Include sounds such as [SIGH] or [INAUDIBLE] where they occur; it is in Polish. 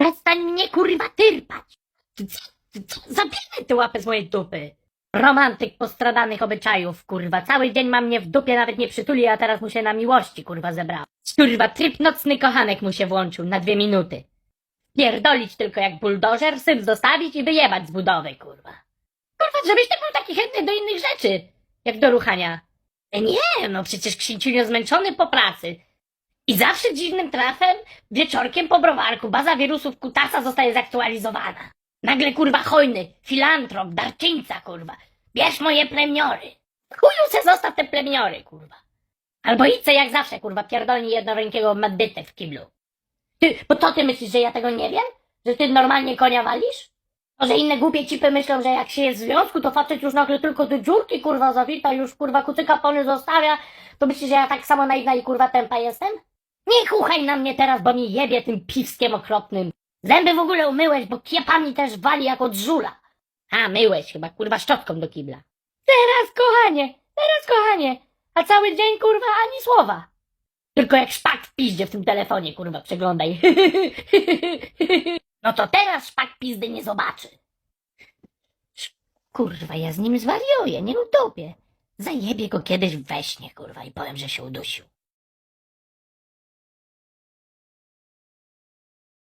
Przestań mnie kurwa tyrpać! Ty co- ty co- tę łapę z mojej dupy! Romantyk postradanych obyczajów, kurwa. Cały dzień ma mnie w dupie, nawet nie przytuli, a teraz mu się na miłości, kurwa, zebrał. Kurwa, tryb nocny kochanek mu się włączył na dwie minuty. Pierdolić tylko jak buldożer, syn zostawić i wyjebać z budowy, kurwa. Kurwa, żebyś ty był taki chętny do innych rzeczy, jak do ruchania. E Nie, no przecież księciunio zmęczony po pracy. I zawsze dziwnym trafem, wieczorkiem po browarku, baza wirusów kutasa zostaje zaktualizowana. Nagle kurwa hojny, filantrop, darczyńca kurwa. Bierz moje plemiory. Chuju se zostaw te plemiory, kurwa. Albo idź se jak zawsze, kurwa, pierdolni jednorękiego medbytę w kiblu. Ty, bo to ty myślisz, że ja tego nie wiem? Że ty normalnie konia walisz? To, że inne głupie cipy myślą, że jak się jest w związku, to facet już nagle tylko do dziurki, kurwa, zawita, już kurwa kucyka pony zostawia, to myślisz, że ja tak samo naiwna i kurwa tempa jestem? Nie chuchaj na mnie teraz, bo mi jebie tym piwskiem okropnym. Zęby w ogóle umyłeś, bo kiepami też wali jak od żula. A, myłeś chyba, kurwa, szczotką do kibla. Teraz, kochanie, teraz, kochanie. A cały dzień, kurwa, ani słowa. Tylko jak szpak w piździe w tym telefonie, kurwa, przeglądaj. [LAUGHS] No to teraz szpak pizdy nie zobaczy. Kurwa, ja z nim zwariuję, nie utopię. Zajebię go kiedyś we śnie, kurwa, i powiem, że się udusił.